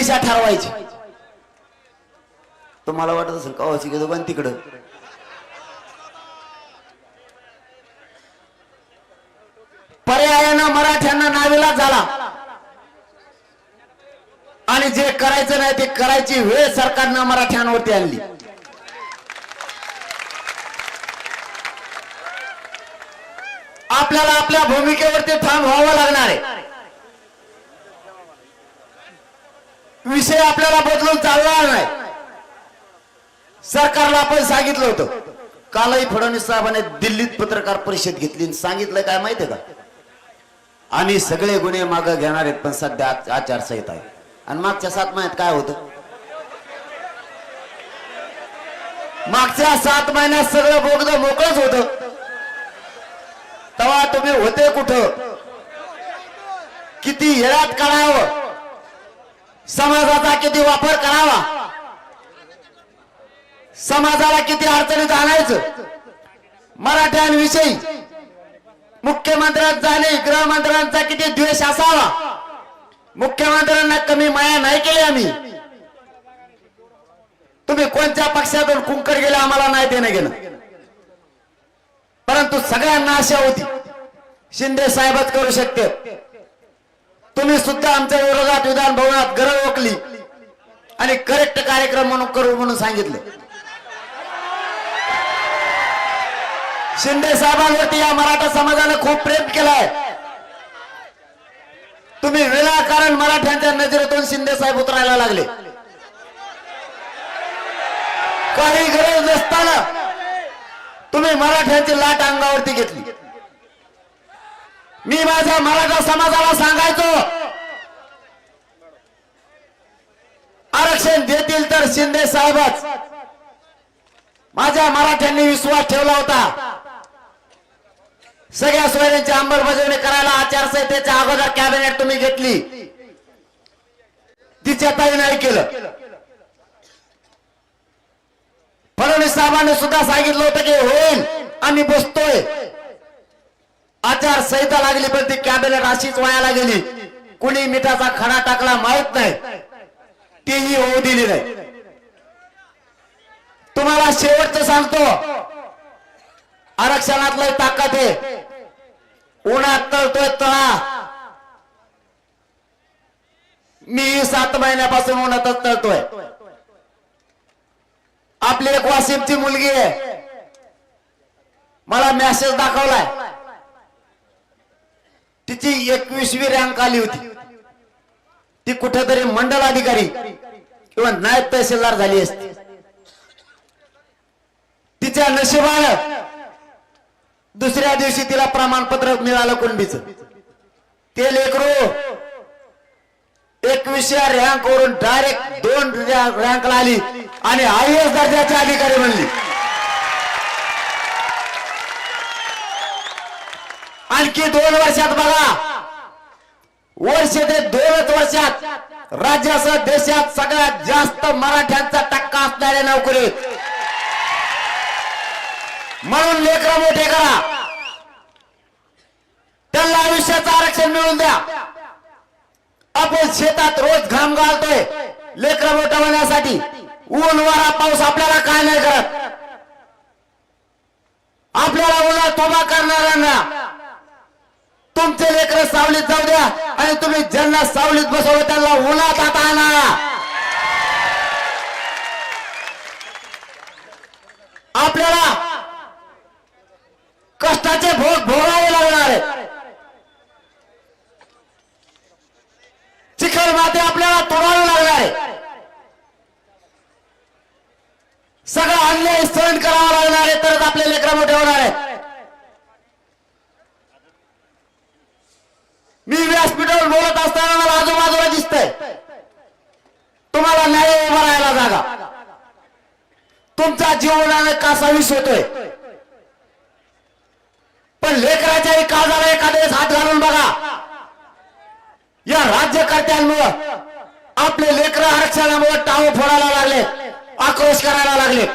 दिशा ठरवायची. तुम्हाला वाटत असेल कवाची घेतो पण तिकडं? पर्यायानं मराठ्यांना नाविला झाला. आणि जे करायचं नाही ते करायची वेळ सरकारनं मराठ्यांवरती आणली. आपल्याला आपल्या भूमिकेवरती ठाम व्हावं लागणार आहे. विषय आपल्याला बदलून चालणार नाही. सरकारला आपण सांगितलं होतं. कालही फडणवीस साहेबांनी दिल्लीत पत्रकार परिषद घेतली आणि सांगितलं काय माहितीये का? आणि सगळे गुन्हे मागं घेणार आहेत पण सध्या आचारसंहिता आहे. आणि मागच्या सात महिन्यात काय होतं? मागच्या सात महिन्यात सगळं बोगद मोकळच होत. तेव्हा तुम्ही होते कुठं? किती येळात काढावं? समाजाचा किती वापर करावा? समाजाला किती अडचणीत आणायचं मराठ्यांविषयी मुख्यमंत्र्यांचा आणि गृहमंत्र्यांचा किती द्वेष असावा? मुख्यमंत्र्यांना कमी माया नाही केली आम्ही. तुम्ही कोणत्या पक्षातून कुंकर गेले आम्हाला नाही देणं गेलं. परंतु सगळ्यांना आशा होती शिंदे साहेबच करू शकते. तुम्ही सुद्धा आमच्या विरोधात विधान भवनात गरज ओकली आणि करेक्ट कार्यक्रम म्हणून करू म्हणून सांगितलं. शिंदे साहेबांवरती या मराठा समाजानं खूप प्रेम केलाय. तुम्ही विनाकारण मराठ्यांच्या नजरेतून शिंदे साहेब उतरायला लागले. काही गरज नसताना तुम्ही मराठ्यांची लाट अंगावरती घेतली. मी माझ्या मराठा समाजाला सांगायचो. आरक्षण देतील तर शिंदे साहेबच. माझ्या मराठ्यांनी विश्वास ठेवला होता. सगळ्या सोयऱ्यांची अंमलबजावणी करायला आचारसंहितेच्या अगोदर कॅबिनेट तुम्ही घेतली. तिच्या ताई नाही केलं. फडणवीस साहेबांनी सुद्धा सांगितलं होतं की होईल आम्ही बसतोय. आचारसंहिता लागली पण ती कॅबिनेट अशीच वायाला गेली कुणी मिठाचा खडा टाकला माहीत नाही. तीही होऊ दिली नाही. तुम्हाला शेवटचं सांगतो. आरक्षणातलं ताकद आहे. उन्हात तळतोय तळा. मी सात महिन्यापासून उन्हातच तळतोय. आपली एक वासिमची मुलगी आहे. मला मेसेज दाखवलाय. तिची एकवीसवी रँक आली होती. ती कुठेतरी मंडल अधिकारी किंवा नायब तहसीलदार झाली असती. तिच्या नशिबानं दुसऱ्या दिवशी तिला प्रमाणपत्र मिळालं कुणबीच. ते लेकरू एकवीसच्या रँक वरून डायरेक्ट दोन रँकला आली आणि आय एस दर्जाची अधिकारी बनली. आणखी दोन वर्षात बघा. वर्ष ते दोनच वर्षात राज्यासह देशात सगळ्यात जास्त मराठ्यांचा टक्का असणाऱ्या नोकरीत म्हणून लेकर मोठे करा. त्यांना आयुष्याचं आरक्षण मिळून द्या. आपण शेतात रोज घाम घालतोय लेकर मोठं होण्यासाठी ऊन वारा पाऊस आपल्याला काय नाही करत. आपल्याला उन्हा तोबा करणाऱ्यांना तुमचे लेकर सावलीत जाऊ द्या आणि तुम्ही ज्यांना सावलीत बसवलं त्यांना उन्हात आता आणा. आपल्याला कष्टाचे भोग भोगावे लागणार आहे चिखल माती आपल्याला तोडावे लागणार आहे सगळं अन्याय सहन करावा लागणार आहे तरच आपले लेकरं मोठे होणार आहेत मी व्यासपीठावर बोलत असताना मला आजूबाजूला दिसतंय. तुम्हाला न्याय उभा राहायला जागा. तुमचा जीवनाने कासावीस होतोय. पण लेकराच्या काळजाला एखाद्या हात घालून बघा. या राज्यकर्त्यांमुळं आपले लेकर आरक्षणामुळे टाव फोडायला लागले आक्रोश करायला लागले.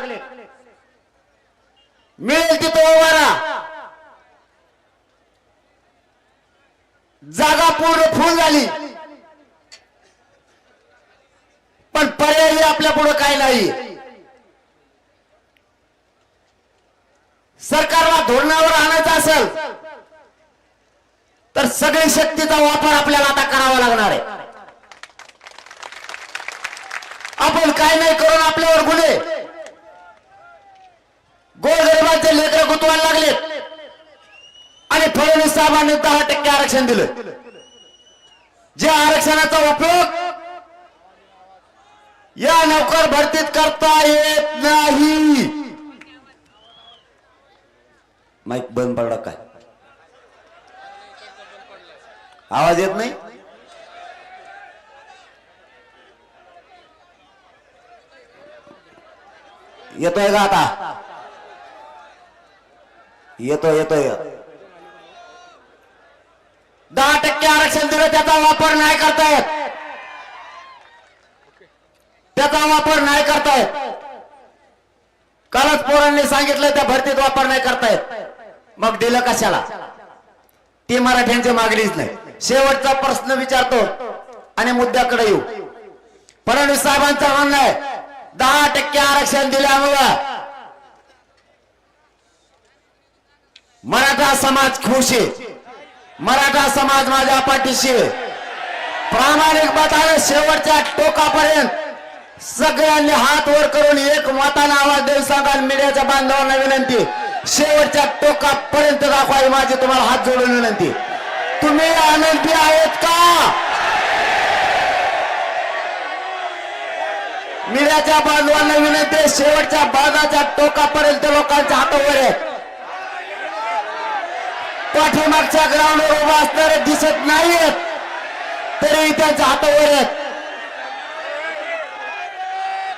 मिळेल तिथं उभारा जागा पूर्ण फुल झाली. पण पर्यायी आपल्या पुढे काय नाही. सरकारला धोरणावर आणायचं असेल तर सगळी शक्तीचा वापर आपल्याला आता करावा लागणार आहे. आपण काय नाही करून आपल्यावर गुन्हे. गोरगरिबांचे लेकर गुतवायला लागलेत. आणि फडणवीस साहेबांनी दहा टक्के आरक्षण दिलं. ज्या आरक्षणाचा उपयोग या नोकर भरतीत करता येत नाही. माईक बंद पडला काय? आवाज येत नाही? येतोय का आता? येतोय येतोय दहा टक्के आरक्षण दिलं त्याचा वापर नाही करतायत. त्याचा वापर नाही करतायत. कालच पोरांनी सांगितलं त्या भरतीत वापर नाही करतायत. मग दिलं कशाला? ती मराठ्यांची मागणीच नाही. शेवटचा प्रश्न विचारतो आणि मुद्द्याकडे येऊ. फडणवीस साहेबांचं म्हणणं आहे दहा टक्के आरक्षण दिल्यामुळं मराठा समाज खुश आहे. मराठा समाज माझ्या पाठीशी. आहे. प्रामाणिक मताने शेवटच्या टोकापर्यंत. सगळ्यांनी हात वर करून एक मताने आवाज देऊन सांगा मीडियाच्या बांधवांना विनंती. शेवटच्या टोकापर्यंत दाखवावी माझी तुम्हाला हात जोडून विनंती. तुम्ही आनंदी आहेत का? मीडियाच्या बांधवांना विनंती शेवटच्या बागाच्या टोकापर्यंत लोकांच्या हातावर आहेत पाठीमागच्या ग्राउंडवर उभा असणारे दिसत नाहीत तरी त्यांच्या हातावर आहेत.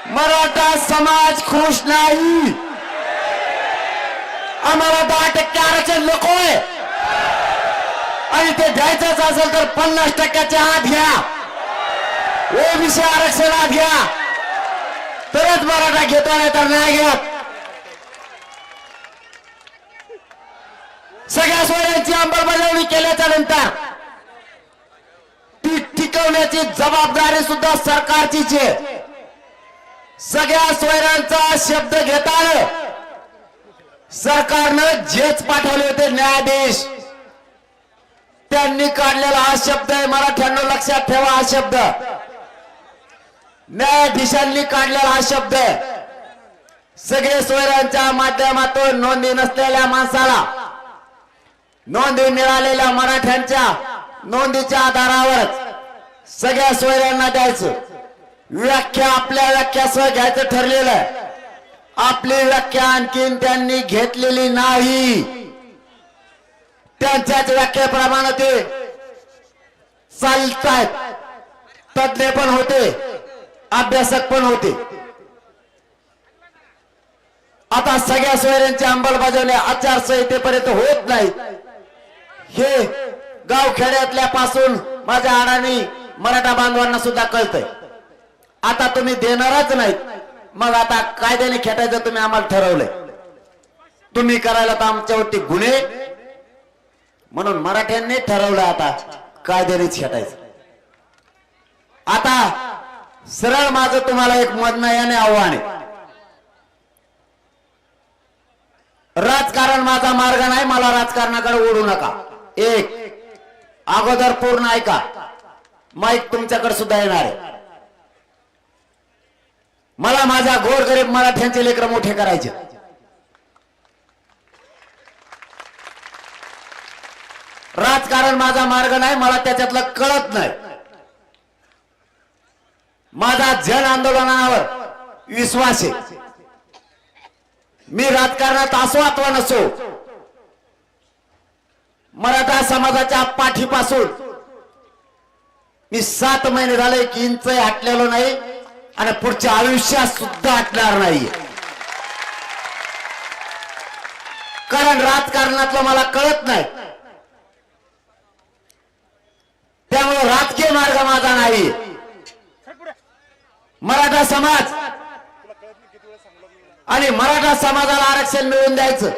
मराठा समाज खुश नाही. आम्हाला दहा टक्के आरक्षण नकोय. आणि ते द्यायचंच असेल तर पन्नास टक्क्याच्या आत घ्या. ओबीसी आरक्षणात घ्या. तरच मराठा घेता नाही तर नाही घेत. सगळ्या सोयांची अंमलबजावणी केल्याच्यानंतर ती टिकवण्याची जबाबदारी सुद्धा सरकारचीच आहे. सगळ्या सोयऱ्यांचा शब्द घेताना सरकारनं जेच पाठवले होते न्यायाधीश त्यांनी काढलेला हा शब्द आहे मराठ्यांना लक्षात ठेवा हा शब्द. न्यायाधीशांनी काढलेला हा शब्द आहे. सगळे सोयऱ्यांच्या माध्यमातून नोंदी नसलेल्या माणसाला नोंदी मिळालेल्या मराठ्यांच्या नोंदीच्या आधारावर सगळ्या सोयऱ्यांना द्यायचं. व्याख्या आपल्या व्याख्यासह घ्यायचं ठरलेलं आहे. आपली व्याख्या आणखीन त्यांनी घेतलेली नाही. त्यांच्याच व्याख्येप्रमाणे ते चालतायत. तज्ञ पण होते अभ्यासक पण होते. आता सगळ्या सोयऱ्यांची अंमलबजावणी आचारसंहितेपर्यंत होत नाही. हे गावखेड्यातल्या पासून माझ्या अडाणी मराठा बांधवांना सुद्धा कळतंय. आता तुम्ही देणारच नाहीत. मग आता कायद्याने खेटायचं तुम्ही आम्हाला ठरवलंय. तुम्ही करायला तर आमच्यावरती गुन्हे. म्हणून मराठ्यांनी ठरवलं आता कायद्यानेच खेटायचं. आता सरळ माझं तुम्हाला एक म्हणणं याने आव्हान आहे. राजकारण माझा मार्ग नाही मला राजकारणाकडे ओढू नका. एक अगोदर पूर्ण ऐका. माईक तुमच्याकडे सुद्धा येणार आहे. मला माझ्या गोरगरीब मराठ्यांचे लेकर मोठे करायचे. राजकारण माझा मार्ग नाही मला त्याच्यातलं कळत नाही. माझा जन आंदोलनावर विश्वास आहे. मी राजकारणात असो अथवा नसो मराठा समाजाच्या पाठीपासून मी सात महिने झाले की इंच हटलेलो नाही आणि पुढच्या आयुष्यात सुद्धा हटणार नाही. कारण राजकारणातलं मला कळत नाही. त्यामुळे राजकीय मार्ग माझा नाही. मराठा समाज आणि मराठा समाजाला आरक्षण मिळवून द्यायचं.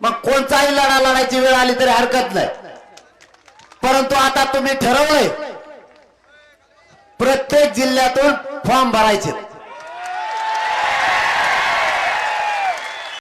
मग कोणताही लढा लढायची वेळ आली तरी हरकत नाही. परंतु आता तुम्ही ठरवलंय. प्रत्येक जिल्ह्यातून फॉर्म भरायचे